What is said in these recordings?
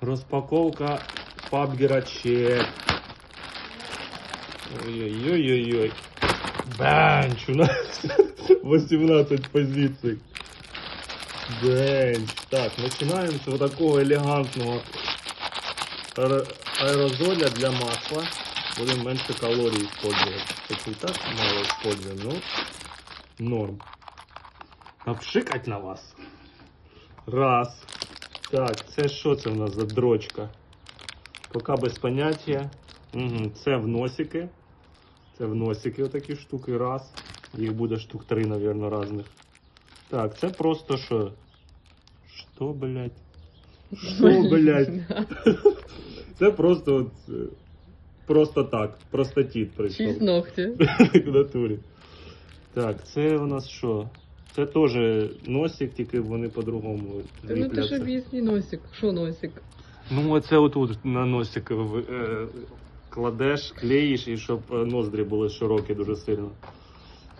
Розпаковка пабгера чек. Ой-ой-ой-ой. Бенч, у нас 18 позиций. Бенч. Так, начинаем с вот такого элегантного аэро- аэрозоля для масла. Будем меньше калорий использовать. Хоть и так мало используем, но норм. Обшикать на вас. Раз. Так, це що це в нас за дрочка? Поки без поняття. Угу. Це в носики. Це в носики отакі штуки. Раз. Їх буде штук три, мабуть, різних. Так, це просто що? Що, блядь? Що, блядь? Це просто от, е, просто так. Простатіт прийшов. Шість ногтів. В натурі. Так, це у нас що? Це теж носик, тільки вони по-другому ну ти ж об'ясні носик. Що носик? Ну, оце отут на носик в- е, кладеш, клеїш, і щоб е, ноздрі були широкі дуже сильно.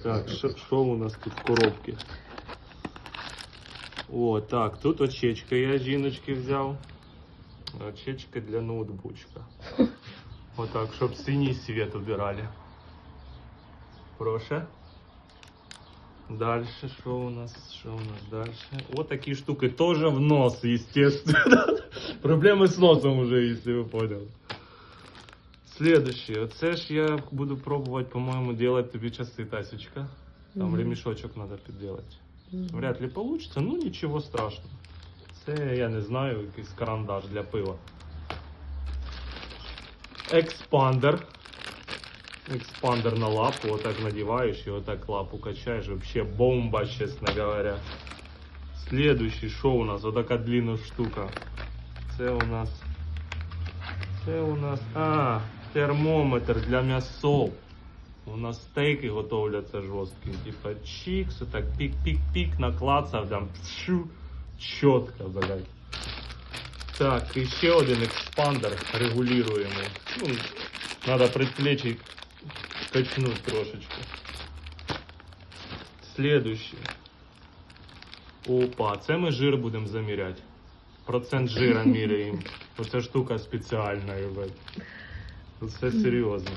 Так, що, що у нас тут в коробці? О, так, тут очечка я жіночки взяв. Очечки для ноутбучка. Отак, щоб синій світ убирали. Прошу. Дальше, что у нас? Что у нас дальше? Вот такие штуки тоже в нос, естественно. Проблемы с носом уже, если вы поняли. Следующее. Оце ж я буду пробовать, по-моему, делать тобі часи, Тасечка. Там Мгм. ремешочок надо підделать. Мгм. Вряд ли получится, ну нічого страшного. Це, я не знаю, якийсь карандаш для пива. Експандер. Экспандер на лапу, вот так надеваешь и вот так лапу качаешь. Вообще бомба, честно говоря. Следующий, что у нас? Вот такая длинная штука. Це у нас... Це у нас... А, термометр для м'ясов. У нас стейки готовляться жорсткі. Типа чикс, так пік-пік-пік, наклацав, там пшу, чітко, блядь. Так, і ще один експандер регулюємий. Ну, надо предплечий качнуть трошечку. Следующий. Опа, це ми жир будемо заміряти. Процент жира міряємо. Оця штука спеціальна, блядь. Це серйозно.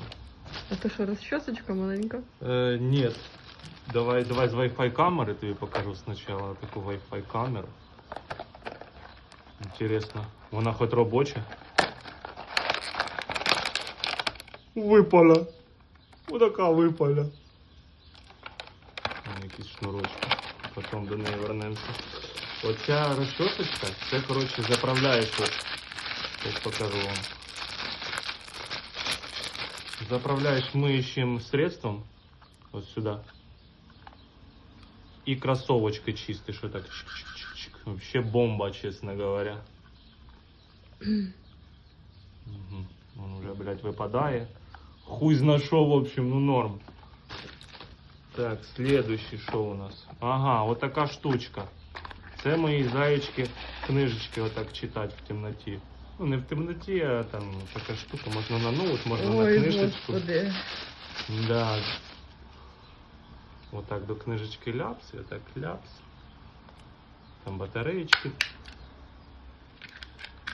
А то що, розчосочка маленька? Э, нет. Давай, давай з Wi-Fi камери тобі покажу спочатку таку Wi-Fi камеру. Интересно, вона хоч робоча? Випала. Отака випала. Там якісь шнурочки. Потім до неї вернемося. Оця розчосочка, це, коротше, заправляєш от. Зараз покажу вам. Заправляешь мыющим средством вот сюда. И кроссовочкой чистишь вот так. Чик-чик-чик. Вообще бомба, честно говоря. Мгм. Он уже, блядь, выпадает. Хуй зна шо, в общем, ну норм. Так, следующий что у нас? Ага, вот такая штучка. Це мої заячки книжечки отак читати в темноті. Ну, не в темноті, а там така штука, можна на ноут, можна на Ой, книжечку. господи. Да. Отак до книжечки ляпс, і отак ляпс. Там батареечки.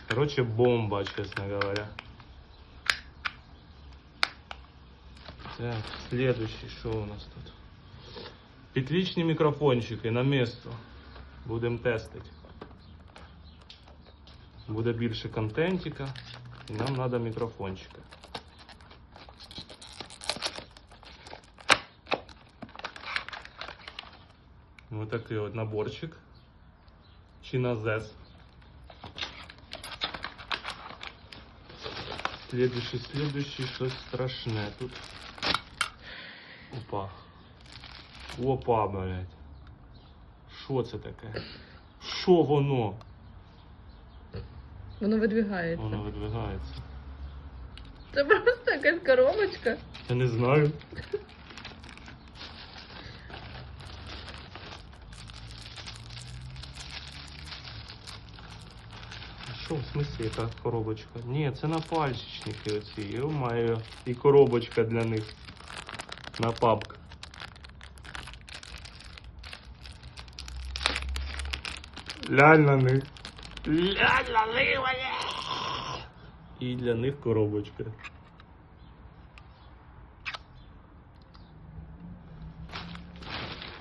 Короче, бомба, честно говоря. Так, следующий, что у нас тут? Петличні мікрофончики на место. Будемо тестити. Буде більше контентика. І нам треба мікрофончика. Вот такий от наборчик. Чиназес. Следующий, следующий, щось страшне тут. Опа. Опа, блядь. Що це таке? Що воно? Воно видвигається. Воно видвигається. Це просто якась коробочка. Я не знаю. Що в смысле яка коробочка? Ні, це на пальчичники оці. Я маю. І коробочка для них. На папк. Ляль на них. І для них коробочка.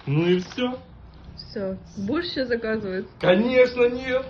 Ну и все. Все. Будешь ще заказывать? Конечно, нет.